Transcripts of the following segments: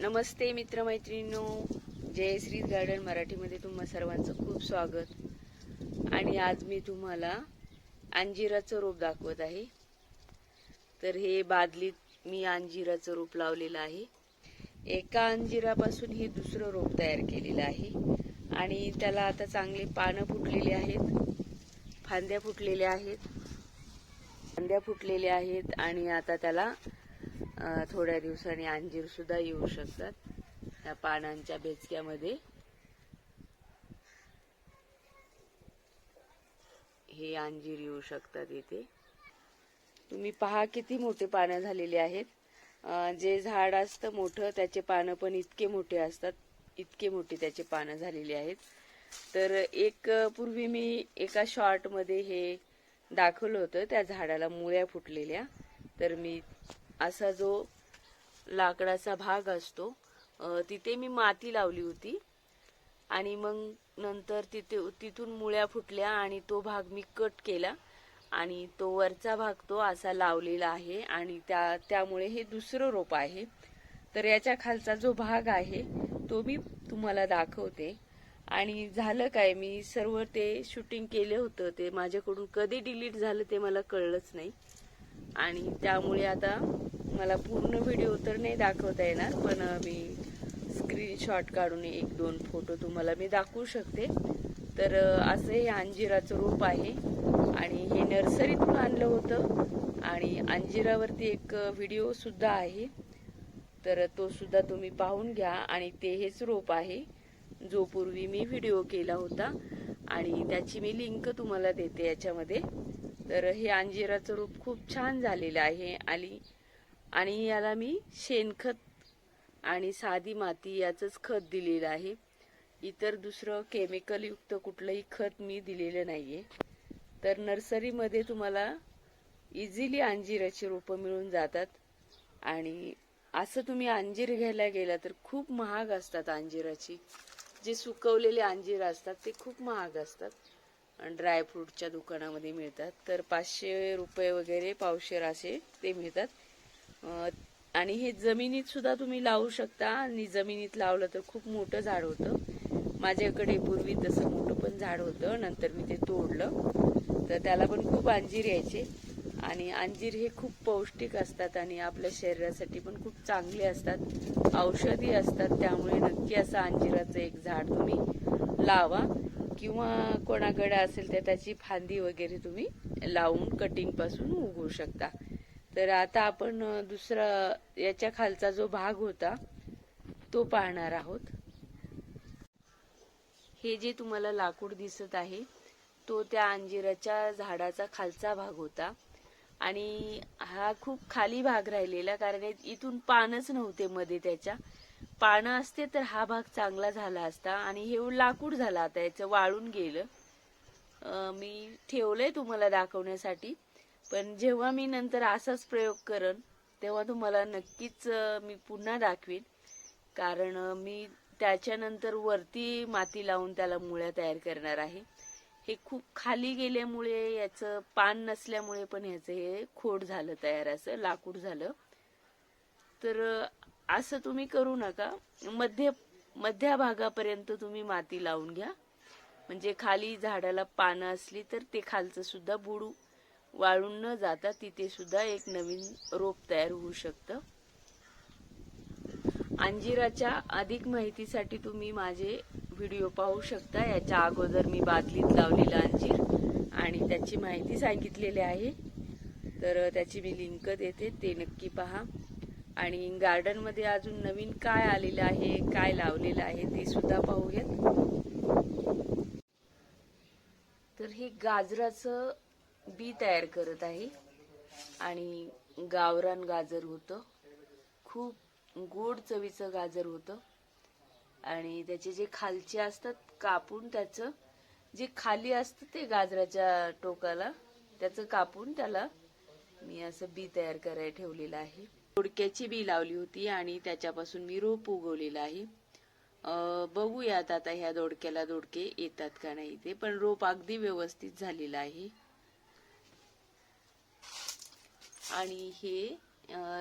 नमस्ते मित्रमैत्रिणींनो. जय Shri garden मराठीमध्ये तुम्हा सर्वांचं खूप स्वागत. आणि आज मी तुम्हाला अंजिराचं रोप दाखवत आहे. तर हे बादलीत मी अंजिराचं रोप लावलेलं आहे. एका अंजिरापासून हे दुसरं रोप तयार केलेलं आहे. आणि त्याला आता चांगले पानं फुटलेली आहेत. फांद्या फुटलेल्या आहेत. फांद्या फुटलेल्या आहेत आणि आता त्याला थोड्या दिवसांनी अंजीर सुद्धा येऊ शकतात या पानांच्या बेचक्यामध्ये. हे अंजीर येऊ शकतात इथे. तुम्ही पहा किती मोठे पानं झालेले आहेत. जे झाड असतं मोठं त्याचे पानं पण इतके मोठे असतात इतके मोठे त्याचे पानं झालेली आहेत. तर एक पूर्वी मी एका शॉर्टमध्ये हे दाखवलं होतं त्या झाडाला मुळ्या फुटलेल्या. तर मी असा जो लाकडाचा भाग असतो तिथे मी माती लावली होती. आणि मग नंतर तिथे तिथून मुळ्या फुटल्या आणि तो भाग मी कट केला. आणि तो वरचा भाग तो असा लावलेला आहे आणि त्या त्यामुळे हे दुसरं रोप आहे. तर याच्या खालचा जो भाग आहे तो मी तुम्हाला दाखवते. आणि झालं काय मी सर्व ते शूटिंग केलं होतं ते माझ्याकडून कधी डिलीट झालं ते मला कळलंच नाही. आणि त्यामुळे आता मला पूर्ण व्हिडिओ तर नाही दाखवता येणार पण मी स्क्रीनशॉट काढून एक दोन फोटो तुम्हाला मी दाखवू शकते. तर असं हे अंजिराचं रोप आहे आणि हे नर्सरीतून आणलं होतं आणि अंजिरावरती एक व्हिडिओ सुद्धा आहे. तर तो सुद्धा तुम्ही पाहून घ्या आणि ते हेच रोप आहे जो पूर्वी मी व्हिडिओ केला होता आणि त्याची मी लिंक तुम्हाला देते याच्यामध्ये. तर हे अंजिराचं रूप खूप छान झालेलं आहे. आणि आणि याला मी शेणखत आणि साधी माती याचंच खत दिलेलं आहे. इतर दुसरं केमिकलयुक्त कुठलंही खत मी दिलेलं नाही आहे तर नर्सरीमध्ये तुम्हाला इझिली अंजिराची रोपं मिळून जातात. आणि असं तुम्ही अंजीर घ्यायला गेला तर खूप महाग असतात अंजिराची. जे सुकवलेले अंजीर असतात ते खूप महाग असतात. ड्रायफ्रूटच्या दुकानामध्ये मिळतात. तर पाचशे रुपये वगैरे पावशेर असे ते मिळतात. आणि हे जमिनीत सुद्धा तुम्ही लावू शकता. आणि जमिनीत लावलं तर खूप मोठं झाड होतं. माझ्याकडे पूर्वी तसं मोठं पण झाड होतं. नंतर मी ते तोडलं. तर त्याला पण खूप अंजीर यायचे. आणि अंजीर हे खूप पौष्टिक असतात आणि आपल्या शरीरासाठी पण खूप चांगले असतात. औषधी असतात. त्यामुळे नक्की असं अंजिराचं एक झाड तुम्ही लावा. किंवा कोणाकडे असेल तर त्याची फांदी वगैरे तुम्ही लावून कटिंगपासून उगवू शकता. तर आता आपण दुसरा याच्या खालचा जो भाग होता तो पाहणार आहोत. हे जे तुम्हाला लाकूड दिसत आहे तो त्या अंजिराच्या झाडाचा खालचा भाग होता. आणि हा खूप खाली भाग राहिलेला कारण इथून पानच नव्हते मध्ये त्याच्या. पानं असते तर हा भाग चांगला झाला असता आणि हे लाकूड झाला आता याचं वाळून गेलं. मी ठेवलंय तुम्हाला दाखवण्यासाठी पण जेव्हा मी नंतर असाच प्रयोग करन तेव्हा तुम्हाला नक्कीच मी पुन्हा दाखवीन. कारण मी त्याच्यानंतर वरती माती लावून त्याला मुळ्या तयार करणार आहे. हे खूप खाली गेल्यामुळे याचं पान नसल्यामुळे पण ह्याचं हे खोड झालं तयार असं लाकूड झालं. तर असं तुम्ही करू नका. मध्य मध्या भागापर्यंत तुम्ही माती लावून घ्या. म्हणजे खाली झाडाला पानं असली तर ते खालचं सुद्धा बुडू वाळून न जाता तिथे सुद्धा एक नवीन रोप तयार होऊ शकतं. अंजिराच्या अधिक माहितीसाठी तुम्ही माझे व्हिडिओ पाहू शकता. याच्या अगोदर मी बादलीत लावलेला अंजीर आणि त्याची माहिती सांगितलेली आहे. तर त्याची मी लिंक देते ते नक्की पहा. आणि गार्डनमध्ये अजून नवीन काय आलेलं आहे काय लावलेलं आहे ते सुद्धा पाहूयात. तर हे गाजराचं बी तयार करत आहे आणि गावरान गाजर होतं. खूप गोड चवीचं गाजर होतं. आणि त्याचे जे खालचे असतात कापून त्याचं जे खाली असतं ते गाजराच्या टोकाला त्याचं कापून त्याला मी असं बी तयार करायला ठेवलेलं आहे. दोडक्याची बी लावली होती आणि त्याच्यापासून मी रोप उगवलेलं आहे. बघूयात आता ह्या दोडक्याला दोडके येतात का नाही ते पण रोप अगदी व्यवस्थित झालेलं आहे. आणि हे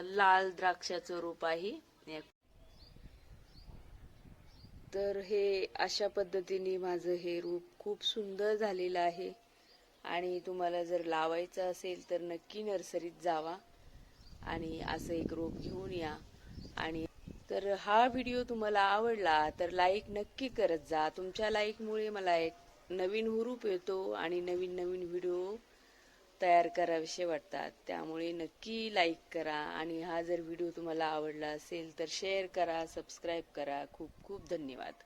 लाल द्राक्षाचं रोप आहे. तर हे अशा पद्धतीने माझं हे रोप खूप सुंदर झालेलं आहे. आणि तुम्हाला जर लावायचं असेल तर नक्की नर्सरीत जावा. आणि असं एक रोप घेऊन या. आणि तर हा व्हिडिओ तुम्हाला आवडला तर लाईक नक्की करत जा. तुमच्या लाईकमुळे मला एक नवीन हुरूप येतो आणि नवीन नवीन व्हिडिओ तयार करावेसे वाटतात. त्यामुळे नक्की लाईक करा आणि हा जर व्हिडिओ तुम्हाला आवडला असेल तर शेअर करा सबस्क्राईब करा. खूप खूप धन्यवाद.